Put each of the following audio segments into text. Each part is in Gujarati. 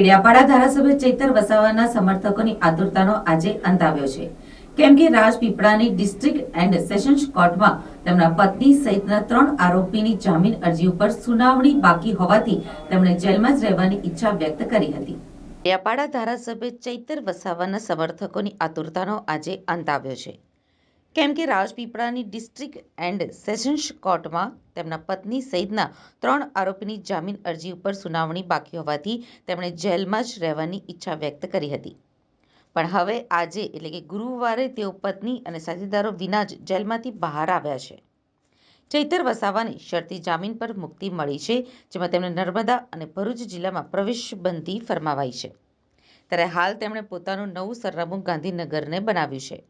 ડેડિયાપાડા ધારાસભ્ય ચૈતર વસાવાના સમર્થકોની આતુરતાનો આજે અંત આવ્યો છે. કેમ કે રાજપીપળાની ડિસ્ટ્રિક્ટ એન્ડ સેશન્સ કોર્ટમાં તેમના પત્ની સહિતના ત્રણ આરોપીની જામીન અરજી ઉપર સુનાવણી બાકી હોવાથી તેમણે જેલમાં જ રહેવાની ઈચ્છા વ્યક્ત કરી હતી. ડેડિયાપાડા ધારાસભ્ય ચૈતર વસાવાના સમર્થકોની આતુરતાનો આજે અંત આવ્યો છે. કેમ કે રાજપીપળાની ડિસ્ટ્રિક્ટ એન્ડ સેશન્સ કોર્ટમાં તેમના પત્ની સહિતના ત્રણ આરોપીની જામીન અરજી ઉપર સુનાવણી બાકી હોવાથી તેમણે જેલમાં જ રહેવાની ઈચ્છા વ્યક્ત કરી હતી. પણ હવે આજે એટલે કે ગુરુવારે તેઓ પત્ની અને સાથીદારો વિના જ જેલમાંથી બહાર આવ્યા છે. ચૈતર વસાવાની શરતી જામીન પર મુક્તિ મળી છે, જેમાં તેમને નર્મદા અને ભરૂચ જિલ્લામાં પ્રવેશબંધી ફરમાવાઈ છે. ત્યારે હાલ તેમણે પોતાનું નવું સરનામું ગાંધીનગરને બનાવ્યું છે.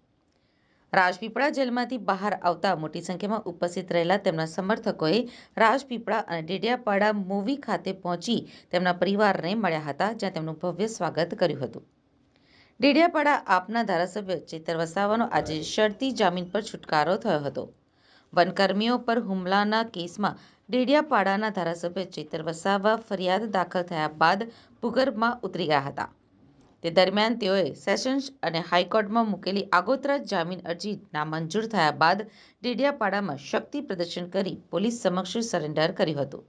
રાજપીપળા જેલમાંથી બહાર આવતા મોટી સંખ્યામાં ઉપસ્થિત રહેલા તેમના સમર્થકોએ રાજપીપળા અને ડેડિયાપાડા મૂવી ખાતે પહોંચી તેમના પરિવારને મળ્યા હતા, જ્યાં તેમનું ભવ્ય સ્વાગત કર્યું હતું. ડેડિયાપાડા આપના ધારાસભ્ય ચેતર વસાવાનો આજે શરતી જામીન પર છુટકારો થયો હતો. વનકર્મીઓ પર હુમલાના કેસમાં ડેડિયાપાડાના ધારાસભ્ય ચેતર વસાવા ફરિયાદ દાખલ થયા બાદ ભૂગર્ભમાં ઉતરી ગયા હતા. તે દરમિયાન તેઓએ સેશન્સ અને હાઈકોર્ટમાં મૂકેલી આગોતરા જામીન અરજી નામંજૂર થયા બાદ ડેડિયાપાડામાં શક્તિ પ્રદર્શન કરી પોલીસ સમક્ષ સરેન્ડર કર્યું હતું.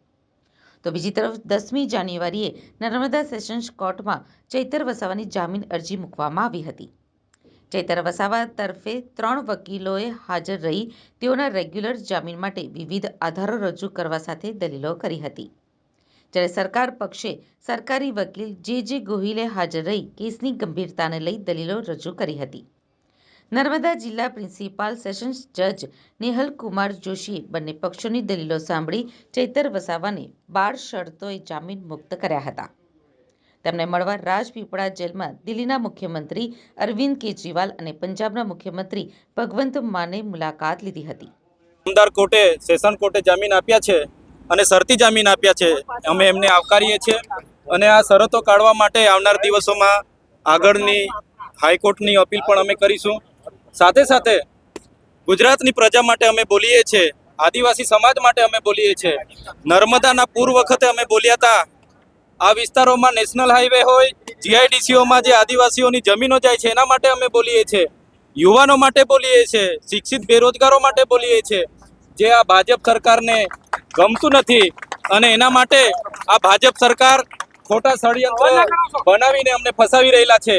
તો બીજી તરફ દસમી જાન્યુઆરીએ નર્મદા સેશન્સ કોર્ટમાં ચૈતર વસાવાની જામીન અરજી મૂકવામાં આવી હતી. ચૈતર વસાવા તરફે ત્રણ વકીલોએ હાજર રહી તેઓના રેગ્યુલર જામીન માટે વિવિધ આધારો રજૂ કરવા સાથે દલીલો કરી હતી. જ્યારે સરકાર પક્ષે સરકારી વકીલ જે જે ગોહિલે હાજર રહી કેસની ગંભીરતાને લઈ દલીલો રજૂ કરી હતી. નર્મદા જિલ્લા પ્રિન્સિપાલ સેશન્સ જજ નેહલ જોશીએ બંને પક્ષોની દલીલો સાંભળી ચૈતર વસાવાને બાર શરતોએ જામીન મુક્ત કર્યા હતા. તેમને મળવા રાજપીપળા જેલમાં દિલ્હીના મુખ્યમંત્રી અરવિંદ કેજરીવાલ અને પંજાબના મુખ્યમંત્રી ભગવંત માને મુલાકાત લીધી હતી. કોર્ટે, સેશન કોર્ટે જામીન આપ્યા છે. અને શરતી જામીન આપ્યા છે. અમે એમને આવકારીએ છીએ અને આ શરતો કાઢવા માટે આવનાર દિવસોમાં આગળની હાઈકોર્ટની અપીલ પણ અમે કરીશું. સાથે સાથે ગુજરાતની પ્રજા માટે અમે બોલીએ છીએ, આદિવાસી સમાજ માટે અમે બોલીએ છીએ. નર્મદાના પૂર વખતે અમે બોલ્યા હતા, આ વિસ્તારોમાં નેશનલ હાઈવે હોય, જીઆઈડીસીઓમાં જે આદિવાસીઓની જમીનો જાય છે, એના માટે અમે બોલીએ છીએ. યુવાનો માટે બોલીએ છીએ, શિક્ષિત બેરોજગારો માટે બોલીએ છીએ. જે આ ભાજપ સરકારને ગમતું નથી અને એના માટે આ ભાજપ સરકાર ખોટા ષડયંત્ર બનાવીને અમને ફસાવી રહેલા છે.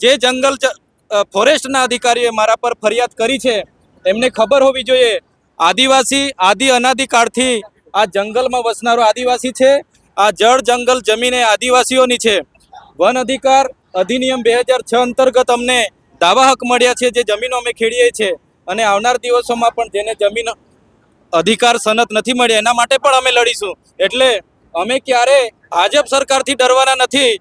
જે જંગલ ફોરેસ્ટના અધિકારીએ મારા પર ફરિયાદ કરી છે એમને ખબર હોવી જોઈએ. આદિવાસી આદિ અનાદિ કાળથી આ જંગલમાં વસનારો આદિવાસી છે. આ જળ જંગલ જમીન એ આદિવાસીઓની છે. વન અધિકાર અધિનિયમ બે હજાર છ અંતર્ગત અમને દાવા હક મળ્યા છે જે જમીનો અમે ખેડીએ છીએ. અને આવનાર દિવસોમાં પણ જેને જમીન અધિકાર સનત નથી મળ્યા એના માટે પણ અમે લડીશું. એટલે અમે ક્યારે ભાજપ સરકારથી ડરવાના નથી.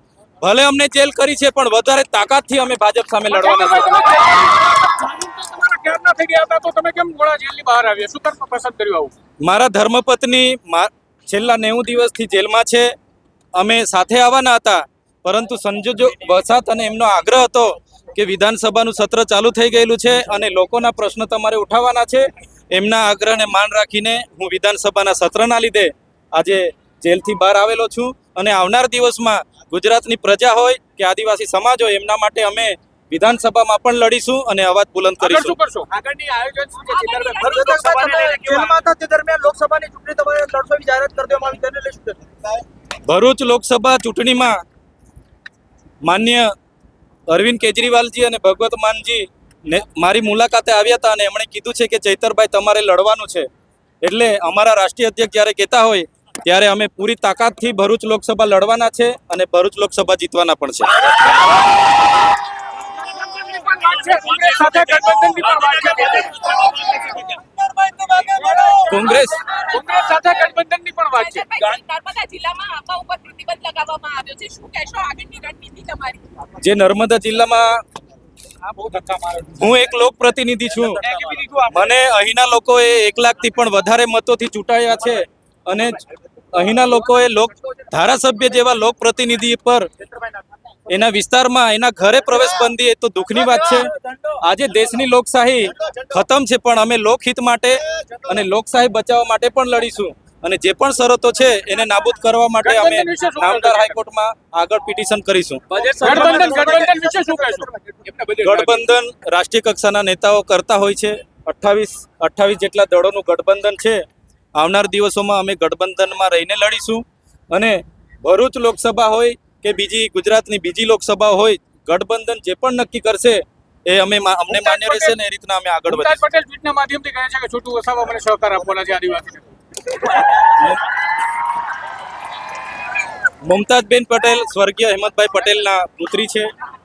ભલે અમને જેલ કરી છે, પણ વધારે તાકાતથી અમે ભાજપ સામે લડવાના છે તમારા ક્યારના થઈ ગયા હતા તો તમે કેમ ગોળા જેલની બહાર આવ્યા શું કરવા પસંદ કર્યું આવું મારા ધર્મપત્ની છેલ્લા નેવું દિવસથી જેલમાં છે. અમે સાથે આવવાના હતા. પરંતુ સંજોજો વસાત અને એમનો આગ્રહ હતો કે વિધાનસભાનું સત્ર ચાલુ થઈ ગયેલું છે અને લોકોના પ્રશ્ન તમારે ઉઠાવવાના છે. એમના આગ્રહને માન રાખીને હું વિધાનસભાના સત્રના લીધે આજે જેલથી બહાર આવેલો છું અને આવનાર દિવસમાં ગુજરાતની પ્રજા હોય કે આદિવાસી સમાજ હોય એમના માટે અમે વિધાનસભામાં પણ લડીશું અને અવાજ બુલંદ કરીશું. આગળની આયોજન શું છે? ચિત્રભાઈ? ભરૂચ લોકસભામાં તમે જેલમાં હતા તે દરમિયાન લોકસભાની ચૂંટણી તમારે લડશો જાહેરાત કરી દેવામાં આવી તેને લઈ ભરૂચ લોકસભા ચૂંટણીમાં માન્ય અરવિંદ કેજરીવાલજી અને ભગવત માનજી ને મારી મુલાકાતે આવ્યા હતા અને એમણે કીધું છે કે ચૈતરભાઈ તમારે લડવાનું છે. એટલે અમારા રાષ્ટ્રીય અધ્યક્ષ જ્યારે કહેતા હોય ત્યારે અમે પૂરી તાકાતથી ભરૂચ લોકસભા લડવાના છે અને ભરૂચ લોકસભા જીતવાના પણ છે. કોંગ્રેસ. સાથે ગઠબંધનની પણ વાત છે કોંગ્રેસ કોંગ્રેસ સાથે ગઠબંધનની પણ વાત છે નર્મદા જિલ્લામાં આંબા ઉપર પ્રતિબંધ લગાવવામાં આવ્યો છે શું કહેશો આગળની રણનીતિ તમારી જે નર્મદા જિલ્લામાં હું એક લોક પ્રતિનિધિ છું? મને અહીંના લોકોએ એક લાખથી પણ વધારે મતોથી ચૂંટાયા છે અને અહીંના લોકોએ લોક ધારાસભ્ય જેવા લોક પ્રતિનિધિ પર એના વિસ્તારમાં એના ઘરે પ્રવેશ બંધી એ તો દુઃખની વાત છે. આજે દેશની લોકશાહી ખતમ છે પણ અમે લોકહિત માટે અને લોકશાહી બચાવવા માટે પણ લડીશું. અને જે પણ શરતો છે એને નાબૂદ કરવા માટે અમે નામદાર હાઈકોર્ટમાં આગળ પિટિશન કરીશું. ગઠબંધન ગઠબંધન વિશે શું કહેશો? ગઠબંધન રાષ્ટ્રીય કક્ષાના નેતાઓ કરતા હોય છે. અઠ્ઠાવીસ અઠ્ઠાવીસ જેટલા દળોનું ગઠબંધન છે. આવનાર દિવસોમાં અમે ગઠબંધનમાં રહીને લડીશું. અને ભરૂચ લોકસભા હોય કે બીજી ગુજરાતની બીજી લોકસભા હોય ગઠબંધન જે પણ નક્કી કરશે એ અમે અમને માન્ય રહેશે ને એ રીતના અમે આગળ પટેલ ટ્વીટના માધ્યમથી કહે છે કે છોટું વસાવા મને સહકાર આપવાના છે આદિવાસી મુમતાજબેન પટેલ સ્વર્ગીય હેમંતભાઈ પટેલના પુત્રી છે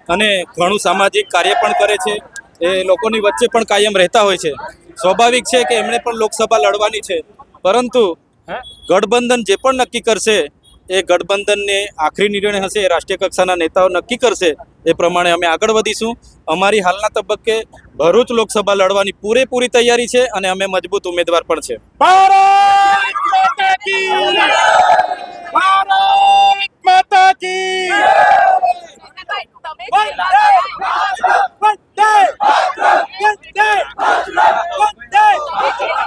અને ઘણું સામાજિક કાર્ય પણ કરે છે. એ લોકોની વચ્ચે પણ કાયમ રહેતા હોય છે. સ્વાભાવિક છે કે એમણે પણ લોકસભા લડવાની છે. પરંતુ ગઠબંધન જે પણ નક્કી કરશે એ ગઠબંધનને આખરી નિર્ણય હશે એ રાષ્ટ્રીય કક્ષાના નેતાઓ નક્કી કરશે એ પ્રમાણે અમે આગળ વધીશું. અમારી હાલના તબક્કે ભરૂચ લોકસભા લડવાની પૂરેપૂરી તૈયારી છે અને અમે મજબૂત ઉમેદવાર પણ છે. ભારત! ਮਾਤਾ ਕੀ